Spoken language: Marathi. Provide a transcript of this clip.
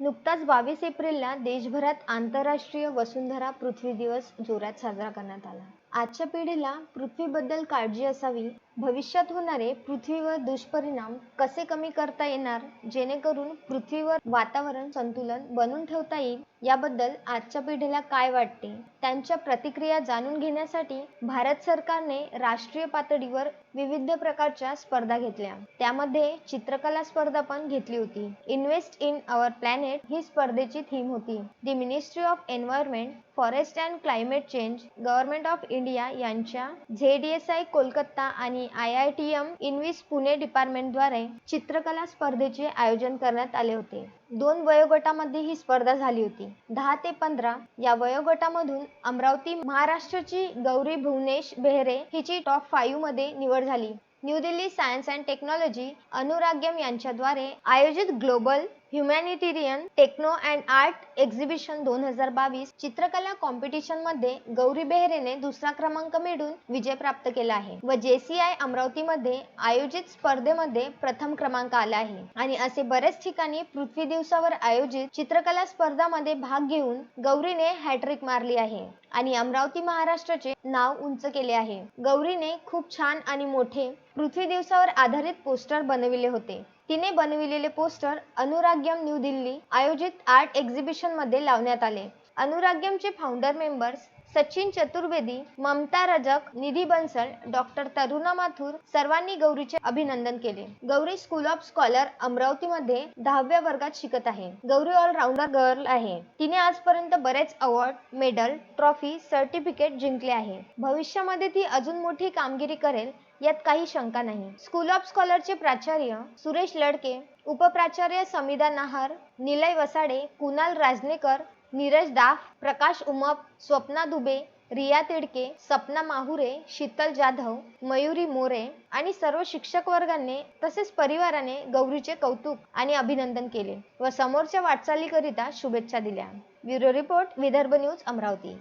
नुकताच बावीस एप्रिलला देशभरात आंतरराष्ट्रीय वसुंधरा पृथ्वी दिवस जोरात साजरा करण्यात आला. आजच्या पिढीला पृथ्वीबद्दल काळजी असावी. भविष्यात होणारे पृथ्वीवर दुष्परिणाम कसे कमी करता येणार? जेणेकरून पृथ्वीवर वातावरण संतुलन बनवून ठेवता येईल. याबद्दल आजच्या पिढीला काय वाटते? त्यांच्या प्रतिक्रिया जाणून घेण्यासाठी भारत सरकारने राष्ट्रीय पातळीवर विविध प्रकारच्या स्पर्धा घेतल्या. त्यामध्ये चित्रकला स्पर्धा पण घेतली होती. इन्व्हेस्ट इन अवर प्लॅनेट ही स्पर्धेची थीम होती. The ministry of environment forest and climate change government of India यांच्या झेडीएसआय कोलकाता आणि I I T M इन्व्हिस Pune डिपार्टमेंटद्वारे चित्रकला स्पर्धेचे आयोजन करण्यात आले होते. दोन वयोगटामध्ये ही स्पर्धा झाली होती. दहा ते पंधरा या वयोगटामधून अमरावती महाराष्ट्राची गौरी भुवनेश बेहरे हिची टॉप फाईव्हमध्ये निवड झाली. New Delhi science and technology Anuragyam यांच्याद्वारे आयोजित global humanitarian techno and art exhibition दोन हजार बावीस चित्रकला कॉम्पिटिशनमध्ये गौरी बेहरेने दुसरा क्रमांक मिळून विजय प्राप्त केला आहे व जेसीआय अमरावतीमध्ये आयोजित स्पर्धेमध्ये प्रथम क्रमांक आला आहे. आणि असे बरेच ठिकाणी पृथ्वी दिवसावर आयोजित चित्रकला स्पर्धामध्ये भाग घेऊन गौरीने हॅट्रिक मारली आहे आणि अमरावती महाराष्ट्राचे नाव उंच केले आहे. गौरीने खूप छान आणि मोठे पृथ्वी दिवसावर आधारित पोस्टर बनविले होते. तिने बनविलेले पोस्टर अनुराग्यम न्यू दिल्ली आयोजित आर्ट एक्झिबिशनमध्ये लावण्यात आले. अनुराग्यमचे founder members Sachin Chaturvedi Mamta Rajak Nidhi Bansal doctor Taruna Mathur सर्वांनी गौरीचे अभिनंदन केले. गौरी स्कूल ऑफ स्कॉलर अमरावतीमध्ये दहाव्या वर्गात शिकत आहे. गौरी ऑलराऊंडर गर्ल आहे. तिने आजपर्यंत बरेच अवॉर्ड मेडल ट्रॉफी सर्टिफिकेट जिंकले आहे. भविष्यामध्ये ती अजून मोठी कामगिरी करेल यात काही शंका नाही. स्कूल ऑफ स्कॉलरचे प्राचार्य सुरेश लडके उपप्राचार्य समिधा नाहार निलय वसाडे कुणाल राजनेकर नीरज दाफ प्रकाश उमप स्वप्ना दुबे रिया तिडके सपना माहुरे शीतल जाधव मयुरी मोरे आणि सर्व शिक्षक वर्गाने तसेच परिवाराने गौरीचे कौतुक आणि अभिनंदन केले व समोरच्या वाटचालीकरिता शुभेच्छा दिल्या. Bureau report Vidarbha news Amravati.